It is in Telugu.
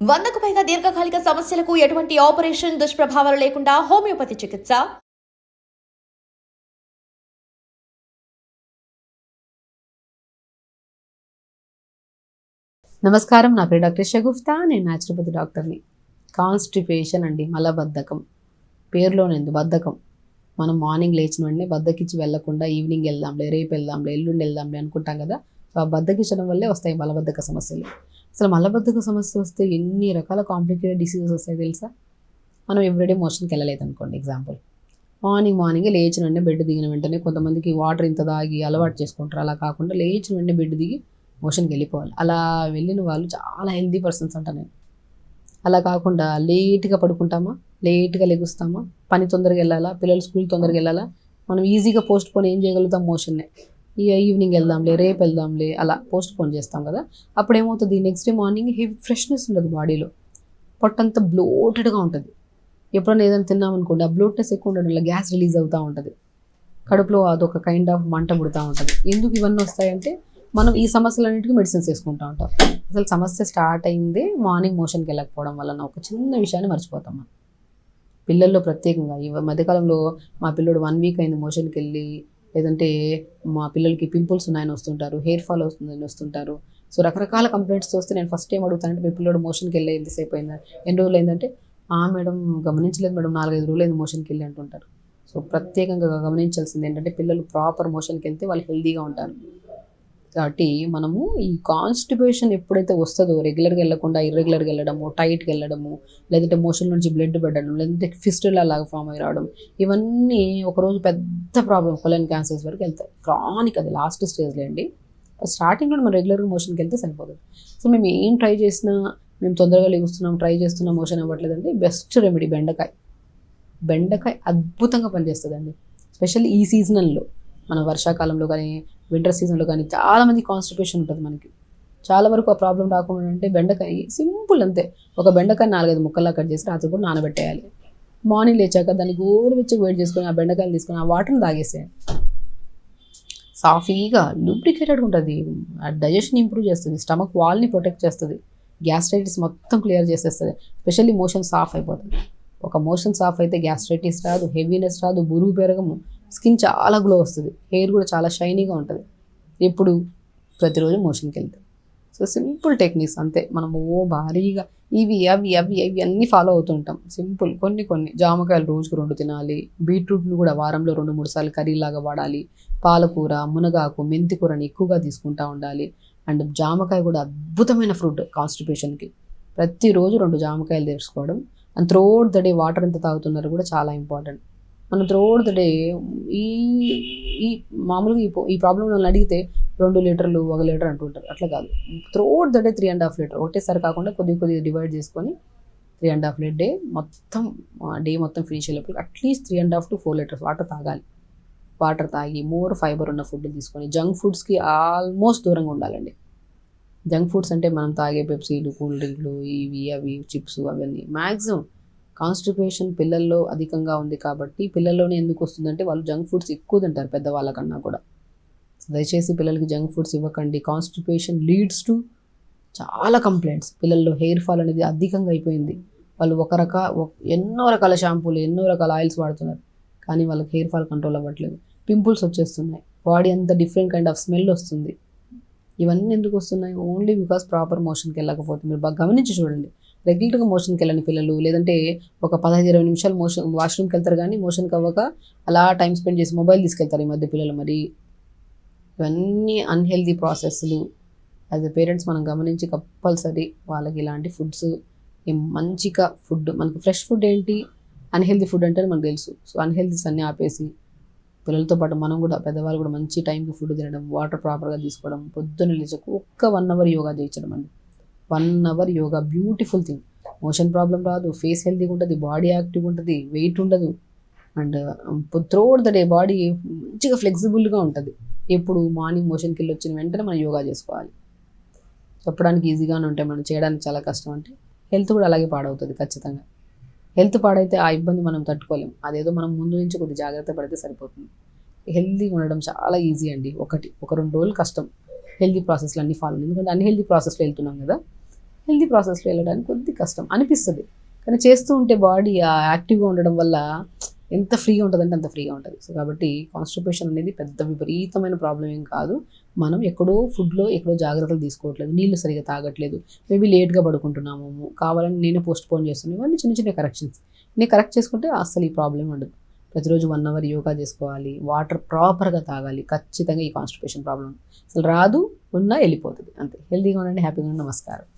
వందకు పైగా దీర్ఘకాలిక సమస్యలకు ఎటువంటి ఆపరేషన్ దుష్ప్రభావాలు లేకుండా హోమియోపతి చికిత్స. నమస్కారం నా పేరు డాక్టర్ షగుఫ్తా నేను న్యాచురోపతి డాక్టర్ని. కాన్స్టిపేషన్ అండి మలబద్ధకం. పేరులోనేందు బద్ధకం. మనం మార్నింగ్ లేచిన వెంటనే బద్దకిచ్చి వెళ్ళకుండా ఈవినింగ్ వెళ్దాంలే రేపు వెళ్దాంలే ఎల్లుండి వెళ్దాంలే అనుకుంటాం కదా. సో ఆ బద్దకించడం వల్లే వస్తాయి మలబద్ధక సమస్యలు. అసలు మలబద్ధక సమస్య వస్తే ఎన్ని రకాల కాంప్లికేటెడ్ డిసీజెస్ వస్తాయి తెలుసా? మనం ఎవ్రీడే మోషన్కి వెళ్ళలేదు అనుకోండి ఎగ్జాంపుల్ మార్నింగ్ మార్నింగ్ లేచిన వెంటనే బెడ్ దిగిన వెంటనే కొంతమందికి వాటర్ ఇంత తాగి అలవాటు చేసుకుంటారు. అలా కాకుండా లేచిన వెంటనే బెడ్ దిగి మోషన్కి వెళ్ళిపోవాలి. అలా వెళ్ళిన వాళ్ళు చాలా హెల్దీ పర్సన్స్ అంట నేను. అలా కాకుండా లేట్గా పడుకుంటామా? లేట్గా లెగుస్తామా? పని తొందరగా వెళ్ళాలా? పిల్లలు స్కూల్ తొందరగా వెళ్ళాలా? మనం ఈజీగా పోస్ట్ పోన్ ఏం చేయగలుగుతాం? మోషన్నే ఇక ఈవినింగ్ వెళ్దాంలే రేపు వెళ్దాంలే అలా పోస్ట్ పోన్ చేస్తాం కదా. అప్పుడు ఏమవుతుంది next day morning heavy freshness ఉండదు బాడీలో పొట్టంతా బ్లోటెడ్గా ఉంటుంది. ఎప్పుడైనా ఏదైనా తిన్నామనుకోండి ఆ బ్లోట్నెస్ ఎక్కువ ఉండడం వల్ల గ్యాస్ రిలీజ్ అవుతూ ఉంటుంది. కడుపులో అదొక కైండ్ ఆఫ్ మంట పుడుతూ ఉంటుంది. ఎందుకు ఇవన్నీ వస్తాయంటే మనం ఈ సమస్యలన్నిటికీ మెడిసిన్స్ వేసుకుంటూ ఉంటాం. అసలు సమస్య స్టార్ట్ అయిందే మార్నింగ్ మోషన్కి వెళ్ళకపోవడం వలన ఒక చిన్న విషయాన్ని మర్చిపోతాం మనం. పిల్లల్లో ప్రత్యేకంగా ఈ మధ్యకాలంలో మా పిల్లడు వన్ వీక్ అయింది మోషన్కి వెళ్ళి లేదంటే మా పిల్లలకి పింపుల్స్ ఉన్నాయని వస్తుంటారు హెయిర్ ఫాల్ వస్తుందని వస్తుంటారు. సో రకరకాల కంప్లైంట్స్ వస్తే నేను ఫస్ట్ టైం అడుగుతానంటే మీ పిల్లడు మోషన్కి వెళ్ళే ఎంతసేపు అయిందా ఎన్ని రోజులు అయిందంటే ఆ మేడం గమనించలేదు మేడం నాలుగైదు రోజులు అయింది మోషన్కి వెళ్ళి అంటుంటారు. సో ప్రత్యేకంగా గమనించాల్సింది ఏంటంటే పిల్లలు ప్రాపర్ మోషన్కి వెళ్తే వాళ్ళు హెల్దీగా ఉంటారు. కాబట్టి మనము ఈ కాన్స్టిపేషన్ ఎప్పుడైతే వస్తుందో రెగ్యులర్గా వెళ్ళకుండా ఇర్రెగ్యులర్గా వెళ్ళడము టైట్గా వెళ్ళడము లేదంటే మోషన్ నుంచి బ్లడ్ పెట్టడం లేదంటే ఫిస్టులా లాగా ఫామ్ అయి రావడం ఇవన్నీ ఒకరోజు పెద్ద ప్రాబ్లం కొలన్ క్యాన్సర్స్ వరకు వెళ్తాయి. క్రానిక్ అది లాస్ట్ స్టేజ్లో అండి. స్టార్టింగ్లో మనం రెగ్యులర్గా మోషన్కి వెళ్తే సరిపోతుంది సో మేము ఏం ట్రై చేసినా మేము తొందరగా లేగుస్తున్నాం ట్రై చేస్తున్నాం మోషన్ అవ్వట్లేదండి బెస్ట్ రెమెడీ బెండకాయ. బెండకాయ అద్భుతంగా పనిచేస్తుందండి. స్పెషల్లీ ఈ సీజనల్లో మన వర్షాకాలంలో కానీ వింటర్ సీజన్లో కానీ చాలామంది కాన్స్టిపేషన్ ఉంటుంది మనకి. చాలా వరకు ఆ ప్రాబ్లం రాకుండా అంటే బెండకాయ సింపుల్ అంతే. ఒక బెండకాయ నాలుగైదు ముక్కల్లా కట్ చేసి రాత్రి కూడా నానబెట్టేయాలి. మార్నింగ్ లేచాక దాన్ని గోరువెచ్చగా వేడి చేసుకొని ఆ బెండకాయలు తీసుకొని ఆ వాటర్ని తాగేసేయండి సాఫీగా లూబ్రికేటెడ్ ఉంటుంది. ఆ డైజెషన్ ఇంప్రూవ్ చేస్తుంది. స్టమక్ వాల్ని ప్రొటెక్ట్ చేస్తుంది. గ్యాస్ట్రైటిస్ మొత్తం క్లియర్ చేసేస్తుంది. స్పెషల్లీ మోషన్ సాఫ్ అయిపోతుంది. ఒక మోషన్ సాఫ్ అయితే గ్యాస్ట్రైటిస్ రాదు హెవీనెస్ రాదు బురుగు పెరగము. స్కిన్ చాలా గ్లో వస్తుంది. హెయిర్ కూడా చాలా షైనీగా ఉంటుంది. ఎప్పుడు? ప్రతిరోజు మోషన్కి వెళ్తే సో సింపుల్ టెక్నిక్స్ అంతే. మనము ఓ భారీగా ఇవి అవి అవి అవి అన్నీ ఫాలో అవుతుంటాం సింపుల్ కొన్ని కొన్ని. జామకాయలు రోజుకు రెండు తినాలి. బీట్రూట్ని కూడా వారంలో రెండు మూడు సార్లు కర్రీలాగా వాడాలి. పాలకూర మునగాకు మెంతి కూరని ఎక్కువగా తీసుకుంటూ ఉండాలి. అండ్ జామకాయ కూడా అద్భుతమైన ఫ్రూట్ కాన్స్టిపేషన్కి. ప్రతిరోజు రెండు జామకాయలు తెచ్చుకోవడం and throughout the day water ఎంత తాగుతున్నారు కూడా చాలా ఇంపార్టెంట్. మనం త్రోడ్ ద డే ఈ ఈ మామూలుగా ఈ ఈ ప్రాబ్లం అడిగితే రెండు లీటర్లు ఒక లీటర్ అంటుంటారు. అట్లా కాదు. Throughout the day three and half litre. ఒకటేసారి కాకుండా కొద్ది కొద్దిగా డివైడ్ చేసుకొని three and half litre day మొత్తం డే మొత్తం ఫినిష్ అయ్యేటప్పుడు at least three and half to four litres water తాగాలి. వాటర్ తాగి మోర్ ఫైబర్ ఉన్న ఫుడ్ తీసుకొని జంక్ ఫుడ్స్కి ఆల్మోస్ట్ దూరంగా ఉండాలండి. జంక్ ఫుడ్స్ అంటే మనం తాగే పెప్సీలు కూల్ డ్రింక్లు ఇవి అవి చిప్స్ అవన్నీ. మ్యాక్సిమం కాన్స్టిపేషన్ పిల్లల్లో అధికంగా ఉంది కాబట్టి పిల్లల్లోనే ఎందుకు వస్తుందంటే వాళ్ళు జంక్ ఫుడ్స్ ఎక్కువ తింటారు పెద్దవాళ్ళకన్నా కూడా. దయచేసి పిల్లలకి జంక్ ఫుడ్స్ ఇవ్వకండి. కాన్స్టిపేషన్ లీడ్స్ టు చాలా కంప్లైంట్స్. పిల్లల్లో హెయిర్ ఫాల్ అనేది అధికంగా అయిపోయింది. వాళ్ళు ఒక రక ఎన్నో రకాల షాంపూలు ఎన్నో రకాల ఆయిల్స్ వాడుతున్నారు. కానీ వాళ్ళకి హెయిర్ ఫాల్ కంట్రోల్ అవ్వట్లేదు. పింపుల్స్ వచ్చేస్తున్నాయి. బాడీ అంత డిఫరెంట్ కైండ్ ఆఫ్ స్మెల్ వస్తుంది. ఇవన్నీ ఎందుకు వస్తున్నాయి? ఓన్లీ బికాస్ ప్రాపర్ మోషన్కి వెళ్ళకపోతే. మీరు బాగా గమనించి చూడండి. రెగ్యులర్గా మోషన్కి వెళ్ళని పిల్లలు లేదంటే ఒక పదహైదు ఇరవై నిమిషాలు మోషన్ వాష్రూమ్కి వెళ్తారు కానీ మోషన్కి అవ్వక అలా టైం స్పెండ్ చేసి మొబైల్ తీసుకెళ్తారు ఈ మధ్య పిల్లలు మరి. ఇవన్నీ అన్హెల్దీ ప్రాసెస్లు యాజ్ ఎ పేరెంట్స్ మనం గమనించి కంపల్సరీ వాళ్ళకి ఇలాంటి ఫుడ్స్ మంచిగా ఫుడ్ మనకి ఫ్రెష్ ఫుడ్ ఏంటి? అన్హెల్దీ ఫుడ్ అంటే మనకు తెలుసు. సో అన్హెల్దీస్ అన్నీ ఆపేసి పిల్లలతో పాటు మనం కూడా పెద్దవాళ్ళు కూడా మంచి టైంకి ఫుడ్ తినడం వాటర్ ప్రాపర్గా తీసుకోవడం పొద్దున్న లేచకు ఒక్క వన్ అవర్ యోగా చేయించడం అండి. One hour yoga beautiful thing. Motion problem రాదు ఫేస్ హెల్తీగా ఉంటుంది బాడీ యాక్టివ్ ఉంటుంది వెయిట్ ఉండదు. And throughout the day body మంచిగా ఫ్లెక్సిబుల్గా ఉంటుంది. ఎప్పుడు మార్నింగ్ మోషన్కి వెళ్ళి వచ్చిన వెంటనే మనం యోగా చేసుకోవాలి. చెప్పడానికి ఈజీగానే ఉంటాయి మనం చేయడానికి చాలా కష్టం అంటే హెల్త్ కూడా అలాగే పాడవుతుంది ఖచ్చితంగా. హెల్త్ పాడైతే ఆ ఇబ్బంది మనం తట్టుకోలేం. అదేదో మనం ముందు నుంచి కొద్ది జాగ్రత్త పడితే సరిపోతుంది. హెల్తీగా ఉండడం చాలా ఈజీ అండి. ఒకటి ఒక రెండు రోజులు కష్టం. హెల్తీ ప్రాసెస్లు అన్నీ ఫాలో ఎందుకంటే అన్ని హెల్తీ ప్రాసెస్లో వెళ్తున్నాం కదా. హెల్దీ ప్రాసెస్లో వెళ్ళడానికి కొద్ది కష్టం అనిపిస్తుంది. కానీ చేస్తూ ఉంటే బాడీ యాక్టివ్గా ఉండడం వల్ల ఎంత ఫ్రీగా ఉంటుందంటే అంత ఫ్రీగా ఉంటుంది. సో కాబట్టి కాన్స్టిపేషన్ అనేది పెద్ద విపరీతమైన ప్రాబ్లం ఏం కాదు. మనం ఎక్కడో ఫుడ్లో ఎక్కడో జాగ్రత్తలు తీసుకోవట్లేదు. నీళ్ళు సరిగా తాగట్లేదు. మేబీ లేట్గా పడుకుంటున్నాము. కావాలని నేనే పోస్ట్ పోన్ చేస్తున్నాను ఇవన్నీ చిన్న చిన్న కరెక్షన్స్. నేను కరెక్ట్ చేసుకుంటే అస్సలు ఈ ప్రాబ్లం ఉండదు. ప్రతిరోజు వన్ అవర్ యోగా చేసుకోవాలి. వాటర్ ప్రాపర్గా తాగాలి. ఖచ్చితంగా ఈ కాన్స్టిపేషన్ ప్రాబ్లం అసలు రాదు ఉన్నా వెళ్ళిపోతుంది. అంతే. హెల్తీగా ఉండండి హ్యాపీగా ఉండండి. నమస్కారం.